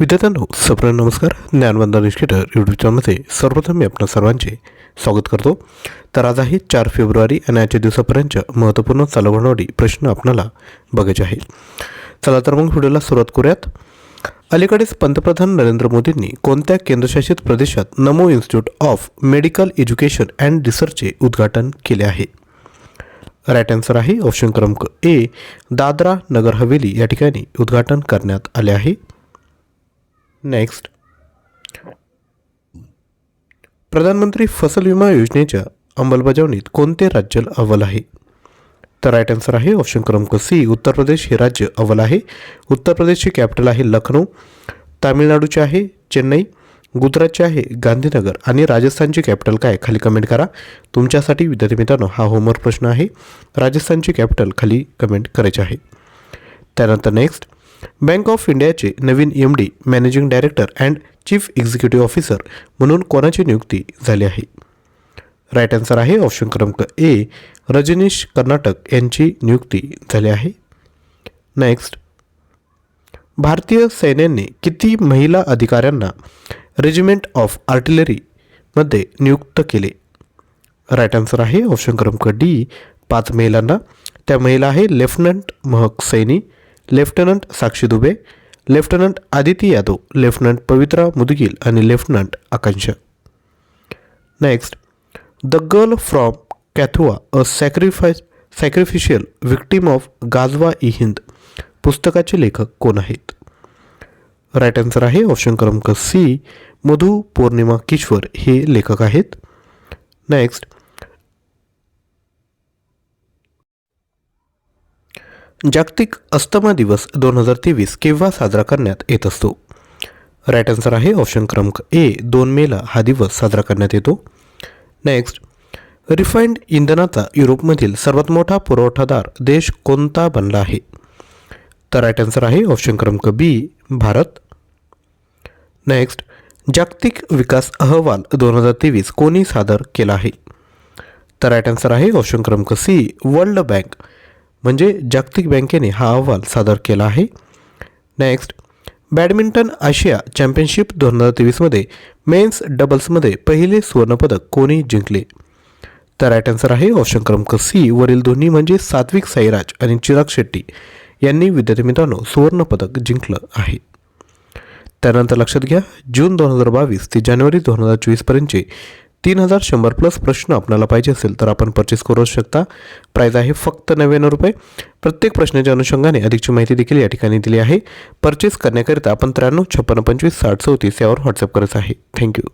विद्यार्थ्यांनो सप्र नमस्कार. ज्ञानवंदन निष्ठेटर यूट्यूब चॅनलमध्ये सर्वप्रथम मी आपणा सर्वांचे स्वागत करतो. तर आज आहे चार फेब्रुवारी आणि आजच्या दिवसापर्यंत महत्त्वपूर्ण चालू घडामोडी प्रश्न आपणाला बघायचे आहे चला तर मग व्हिडिओला सुरुवात करूयात. अलीकडेच पंतप्रधान नरेंद्र मोदींनी कोणत्या केंद्रशासित प्रदेशात Namo institute of medical education and रिसर्चचे उद्घाटन केले आहे? राईट आन्सर आहे ऑप्शन क्रमांक ए दादरा नगर हवेली या ठिकाणी उद्घाटन करण्यात आले आहे. नेक्स्ट प्रधानमंत्री फसल विमा योजनेच्या अंमलबजावणीत कोणते राज्य अव्वल आहे? तर राईट आन्सर आहे ऑप्शन क्रमांक सी उत्तर प्रदेश हे राज्य अव्वल आहे. उत्तर प्रदेशची कॅपिटल आहे लखनौ तामिळनाडूचे आहे चेन्नई गुजरातचे आहे गांधीनगर आणि राजस्थानची कॅपिटल काय? खाली कमेंट करा. तुमच्यासाठी विद्यार्थी मित्रांनो हा होमवर्क प्रश्न आहे. राजस्थानची कॅपिटल खाली कमेंट करायची आहे. त्यानंतर नेक्स्ट बँक ऑफ इंडियाचे नवीन M D managing director and chief executive officer म्हणून कोणाची नियुक्ती झाली आहे? राईट आन्सर आहे ऑप्शन क्रमांक ए रजनीश कर्नाटक यांची नियुक्ती झाली आहे. नेक्स्ट भारतीय सैन्याने किती महिला अधिकाऱ्यांना रेजिमेंट ऑफ आर्टिलरीमध्ये नियुक्त केले? राईट आन्सर आहे ऑप्शन क्रमांक डी पाच महिलांना. त्या महिला आहे lieutenant Mehak Saini lieutenant Sakshi Dubey lieutenant Aditi Yadav lieutenant Pavitra Mudgil आणि lieutenant Akanksha. Next the girl from Kathua a sacrifice sacrificial victim of Ghazwa e Hind पुस्तकाचे लेखक कोण आहेत? राईट आन्सर आहे ऑप्शन क्रमांक सी मधु पौर्णिमा किश्वर हे लेखक आहेत. नेक्स्ट जागतिक अस्थमा दिवस दोन हजार तेवीस केव्हा साजरा करण्यात येत असतो? राईट आन्सर आहे ऑप्शन क्रमांक ए दोन मेला हा दिवस साजरा करण्यात येतो. नेक्स्ट रिफाईंड इंधनाचा युरोपमधील सर्वात मोठा पुरवठादार देश कोणता बनला आहे? तर राईट आन्सर आहे ऑप्शन क्रमांक बी भारत. नेक्स्ट जागतिक विकास अहवाल दोन हजार तेवीस कोणी सादर केला आहे? तर राईट आन्सर आहे ऑप्शन क्रमांक सी वर्ल्ड बँक म्हणजे जागतिक बँकेने हा अहवाल सादर केला आहे. नेक्स्ट बॅडमिंटन आशिया चॅम्पियनशिप दोन हजार तेवीसमध्ये मेन्स डबल्समध्ये पहिले सुवर्णपदक कोणी जिंकले? तर राईट आन्सर आहे ऑप्शन क्रमांक सी वरील दोन्ही म्हणजे सात्विक साईराज आणि चिराग शेट्टी यांनी विद्यार्थी मित्रांनो सुवर्णपदक जिंकलं आहे. त्यानंतर लक्षात घ्या जून दोन हजार बावीस ते जानेवारी दोन हजार चोवीसपर्यंतचे तीन हजार शंभर प्लस प्रश्न आपल्याला पाहिजे असेल तर आपण परचेस करू शकता. प्राईज आहे फक्त नव्याण्णव रुपये. प्रत्येक प्रश्नाच्या अनुषंगाने अधिकची माहिती देखील या ठिकाणी दिली आहे. परचेस करण्याकरिता आपण त्र्याण्णव छप्पन्न पंचवीस साठ चौतीस यावर व्हॉट्सअप करत आहे. थँक्यू